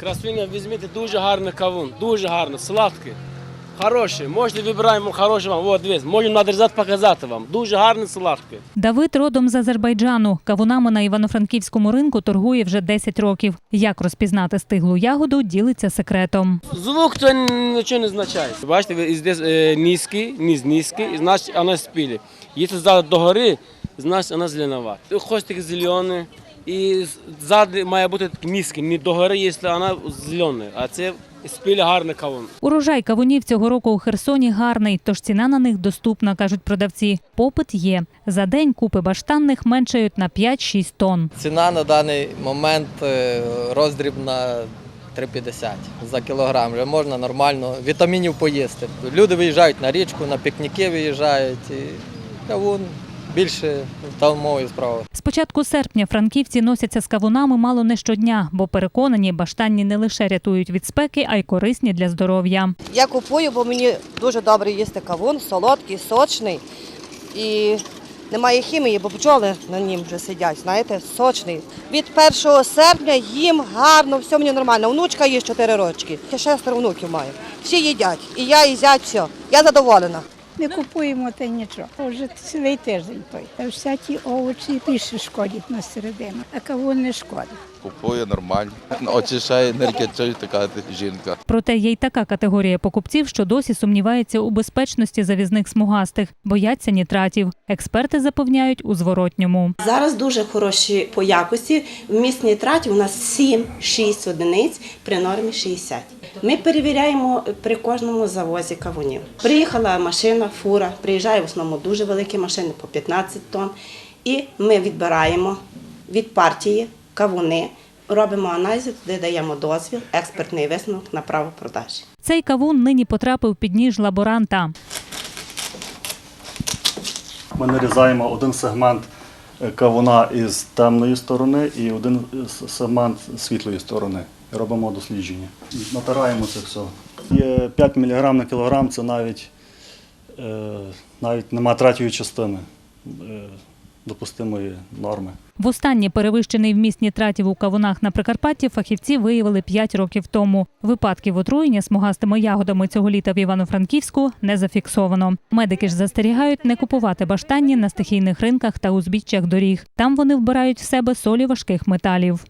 Красуня, візьміть дуже гарний кавун, дуже гарний, сладкий. Хороший, можете вибираємо хороший вам. От дивись, можемо надрізати, показати вам. Дуже гарний, сладкий. Давид родом з Азербайджану. Кавунами на івано-франківському ринку торгує вже 10 років. Як розпізнати стиглу ягоду, ділиться секретом. Звук то нічого не означає. Бачите, ви здесь е, низький, низ низький, і значить вона спілі. Якщо ззаду догори, значить вона зеленова. Хвостик зелений, і ззаду має бути низький, не догори, якщо вона зелена, а це спілі гарний кавун. Урожай кавунів цього року у Херсоні гарний, тож ціна на них доступна, кажуть продавці. Попит є. За день купи баштанних меншають на 5-6 тонн. Ціна на даний момент е, роздріб на 3,50 за кілограм. Вже можна нормально вітамінів поїсти. Люди виїжджають на річку, на пікніки виїжджають. І кавун більше та мовою справа. З початку серпня франківці носяться з кавунами мало не щодня, бо переконані, баштанні не лише рятують від спеки, а й корисні для здоров'я. Я купую, бо мені дуже добре їсти кавун, солодкий, сочний і немає хімії, бо бджоли на нім вже сидять, знаєте, сочний. Від 1 серпня їм гарно, все мені нормально. Внучка їсть 4 рочки. Я шестеро внуків маю. Всі їдять. І я, і зять, все. Я задоволена. Не купуємо та й нічого. Вже цілий тиждень той. Та всякі овочі більше шкодять на середину, а кавун не шкодить. Купує нормально. Очищає енергетична така жінка. Проте є й така категорія покупців, що досі сумнівається у безпечності завізних смугастих, бояться нітратів. Експерти запевняють у зворотньому. Зараз дуже хороші по якості. Вміст нітратів у нас 7-6 одиниць при нормі 60. Ми перевіряємо при кожному завозі кавунів. Приїхала машина, фура, приїжджає в основному дуже великі машини по 15 тонн. І ми відбираємо від партії кавуни, робимо аналізи, туди даємо дозвіл, експертний висновок на право продажі. Цей кавун нині потрапив під ніж лаборанта. Ми нарізаємо один сегмент кавуна із темної сторони і один сегмент з світлої сторони. Робимо дослідження. Натираємо це все. Є 5 мг на кілограм, це навіть, е, навіть нема третьої частини е, допустимої норми. Востаннє перевищений вміст нітратів у кавунах на Прикарпатті фахівці виявили 5 років тому. Випадків отруєння смугастими ягодами цього літа в Івано-Франківську не зафіксовано. Медики ж застерігають не купувати баштанні на стихійних ринках та узбіччях доріг. Там вони вбирають в себе солі важких металів.